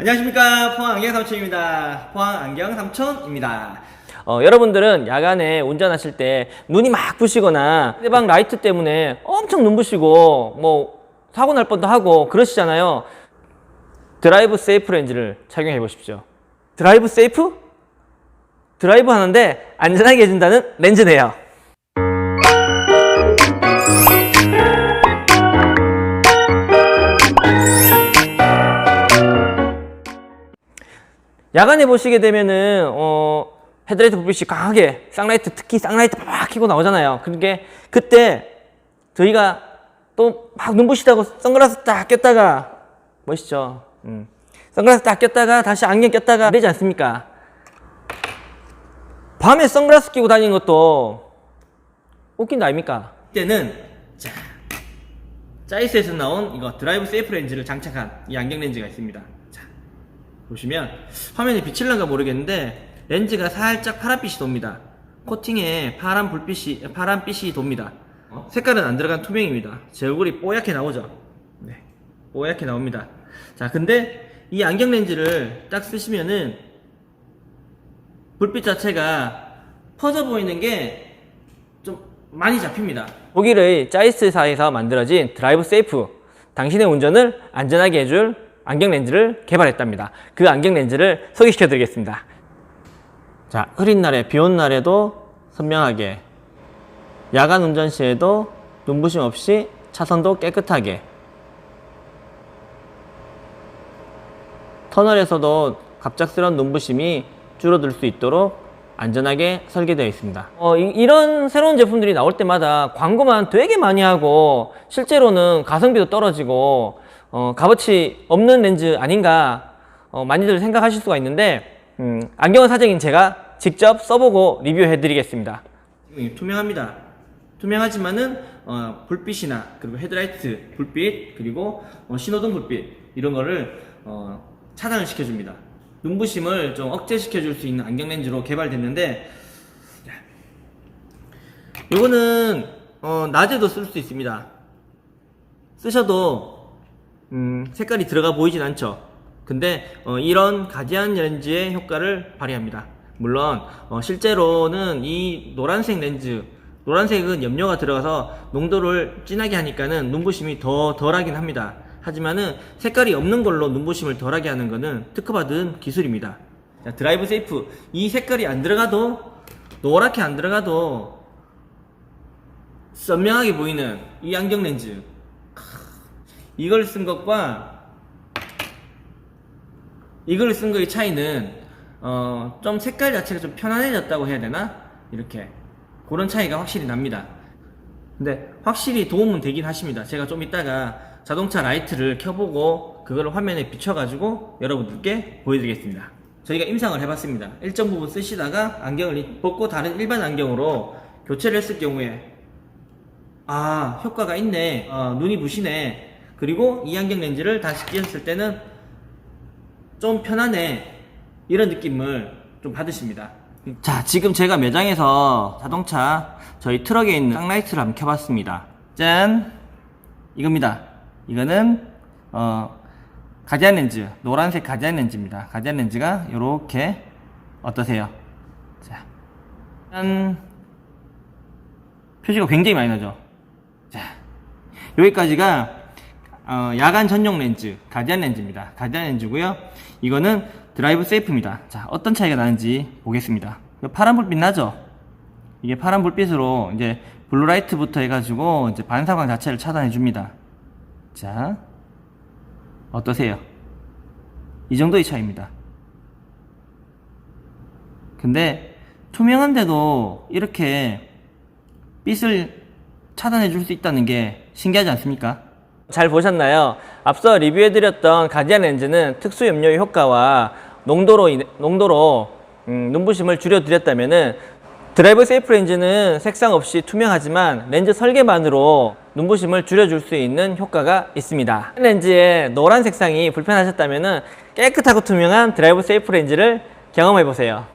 안녕하십니까 포항 안경 삼촌입니다. 포항 안경 삼촌입니다. 어, 여러분들은 야간에 운전하실 때 눈이 막 부시거나 상대방 라이트 때문에 엄청 눈부시고 뭐 사고 날 뻔도 하고 그러시잖아요. 드라이브 세이프 렌즈를 착용해 보십시오. 드라이브 세이프? 드라이브 하는데 안전하게 해준다는 렌즈네요. 야간에 보시게 되면은 어 헤드라이트 불빛이 강하게 쌍라이트 특히 쌍라이트 막 켜고 나오잖아요. 그게 그때 저희가 또 막 눈부시다고 선글라스 딱 꼈다가 멋있죠. 음. 선글라스 딱 꼈다가 다시 안경 꼈다가 되지 않습니까? 밤에 선글라스 끼고 다니는 것도 웃긴 거 아닙니까? 이때는 자 짜이스에서 나온 이거 드라이브 세이프 렌즈를 장착한 이 안경 렌즈가 있습니다. 자 보시면 화면에 비칠란가 모르겠는데 렌즈가 살짝 파란빛이 돕니다. 코팅에 파란 불빛이 파란빛이 돕니다. 어? 색깔은 안 들어간 투명입니다. 제 얼굴이 뽀얗게 나오죠. 네, 뽀얗게 나옵니다. 자, 근데 이 안경 렌즈를 딱 쓰시면은 불빛 자체가 퍼져 보이는 게 좀 많이 잡힙니다. 독일의 짜이스사에서 만들어진 드라이브 세이프 당신의 운전을 안전하게 해줄 안경 렌즈를 개발했답니다. 그 안경 렌즈를 소개시켜 드리겠습니다. 자, 흐린 날에 비 온 날에도 선명하게 야간 운전 시에도 눈부심 없이 차선도 깨끗하게 터널에서도 갑작스런 눈부심이 줄어들 수 있도록 안전하게 설계되어 있습니다. 어, 이, 런 새로운 제품들이 나올 때마다 광고만 되게 많이 하고 실제로는 가성비도 떨어지고 어, 값어치 없는 렌즈 아닌가 어, 많이들 생각하실 수가 있는데 음, 안경 사정인 제가 직접 써보고 리뷰해 드리겠습니다. 이 투명합니다. 투명하지만은 어, 불빛이나 그리고 헤드라이트 불빛 그리고 어, 신호등 불빛 이런 거를 어, 차단을 시켜줍니다. 눈부심을 좀 억제시켜 줄 수 있는 안경 렌즈로 개발됐는데 이거는 어, 낮에도 쓸 수 있습니다. 쓰셔도 음, 색깔이 들어가 보이진 않죠. 근데 어, 이런 가디안 렌즈의 효과를 발휘합니다. 물론 어, 실제로는 이 노란색 렌즈 노란색은 염료가 들어가서 농도를 진하게 하니까는 눈부심이 더 덜하긴 합니다. 하지만은 색깔이 없는 걸로 눈부심을 덜하게 하는 거는 특허받은 기술입니다. 자, 드라이브 세이프 이 색깔이 안 들어가도 노랗게 안 들어가도 선명하게 보이는 이 안경 렌즈 크, 이걸 쓴 것과 이걸 쓴 거의 차이는 어, 좀 색깔 자체가 좀 편안해졌다고 해야 되나? 이렇게 그런 차이가 확실히 납니다. 근데 확실히 도움은 되긴 하십니다. 제가 좀 이따가 자동차 라이트를 켜보고 그거를 화면에 비춰가지고 여러분들께 보여드리겠습니다. 저희가 임상을 해봤습니다. 일정 부분 쓰시다가 안경을 벗고 다른 일반 안경으로 교체를 했을 경우에 아 효과가 있네 어, 눈이 부시네 그리고 이 안경 렌즈를 다시 끼셨을 때는 좀 편하네 이런 느낌을 좀 받으십니다. 자 지금 제가 매장에서 자동차 저희 트럭에 있는 쌍라이트를 한번 켜봤습니다. 짠! 이겁니다. 이거는 어 가디안 렌즈 노란색 가디안 렌즈입니다. 가디안 렌즈가 이렇게 어떠세요? 자 짠. 표시가 굉장히 많이 나죠? 자 여기까지가 어, 야간 전용 렌즈 가디안 렌즈입니다. 가디안 렌즈고요. 이거는 드라이브 세이프입니다. 자 어떤 차이가 나는지 보겠습니다. 파란 불빛 나죠? 이게 파란 불빛으로 이제 블루라이트부터 해가지고 이제 반사광 자체를 차단해 줍니다. 자 어떠세요? 이 정도의 차이입니다. 근데 투명한데도 이렇게 빛을 차단해 줄 수 있다는 게 신기하지 않습니까? 잘 보셨나요? 앞서 리뷰해드렸던 가디안 렌즈는 특수 염료의 효과와 농도로, 농도로 음, 눈부심을 줄여드렸다면은 드라이브 세이프 렌즈는 색상 없이 투명하지만 렌즈 설계만으로 눈부심을 줄여줄 수 있는 효과가 있습니다. 렌즈의 노란 색상이 불편하셨다면은 깨끗하고 투명한 드라이브 세이프 렌즈를 경험해 보세요.